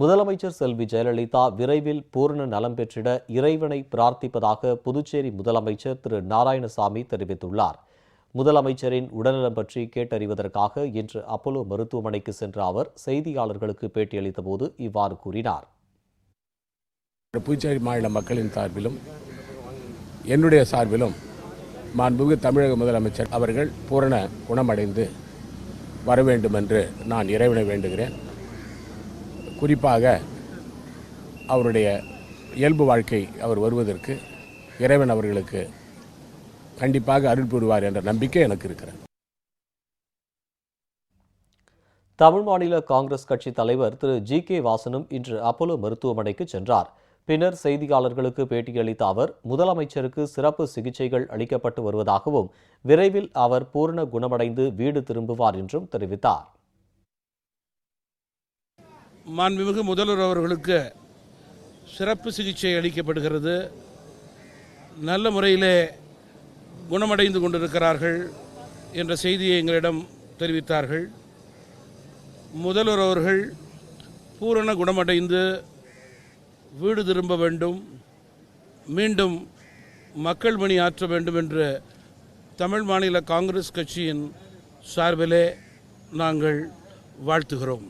முதலமைச்சர் செல்வி ஜெயலலிதா விரைவில் பூரண நலம் பெற்றிட இறைவனை பிரார்த்திப்பதாக புதுச்சேரி முதலமைச்சர் திரு நாராயணசாமி தெரிவித்துள்ளார். முதலமைச்சரின் உடல்நலம் பற்றி கேட்டறிவதற்காக இன்று அப்போலோ மருத்துவமனைக்கு சென்ற அவர் செய்தியாளர்களுக்கு பேட்டியளித்தபோது இவ்வாறு கூறினார். புதுச்சேரி மாநில மக்களின் சார்பிலும் என்னுடைய சார்பிலும் மாண்புமிகு தமிழக முதலமைச்சர் அவர்கள் பூரண குணமடைந்து வர வேண்டும் என்று நான் இறைவனை வேண்டுகிறேன். குறிப்பாக அவருடைய இயல்பு வாழ்க்கை அவர் வருவதற்கு இறைவன் அவர்களுக்கு கண்டிப்பாக அருள் புரிவார் என்ற நம்பிக்கை எனக்கு இருக்கிறது. தமிழ் மாநில காங்கிரஸ் கட்சி தலைவர் திரு ஜி கே வாசனும் இன்று அப்போலோ மருத்துவமனைக்கு சென்றார். பின்னர் செய்தியாளர்களுக்கு பேட்டியளித்த அவர் முதலமைச்சருக்கு சிறப்பு சிகிச்சைகள் அளிக்கப்பட்டு வருவதாகவும் விரைவில் அவர் பூர்ண குணமடைந்து வீடு திரும்புவார் என்றும் தெரிவித்தார். மாண்புமிகு முதல்வர் அவர்களுக்கு சிறப்பு சிகிச்சை அளிக்கப்படுகிறது. நல்ல முறையிலே குணமடைந்து கொண்டிருக்கிறார்கள் என்ற செய்தியை எங்களிடம் தெரிவித்தார்கள். முதல்வர் அவர்கள் பூரண குணமடைந்து வீடு திரும்ப வேண்டும் மீண்டும் மக்கள் பணி ஆற்ற வேண்டும் என்று தமிழ் மாநில காங்கிரஸ் கட்சியின் சார்பிலே நாங்கள் வாழ்த்துகிறோம்.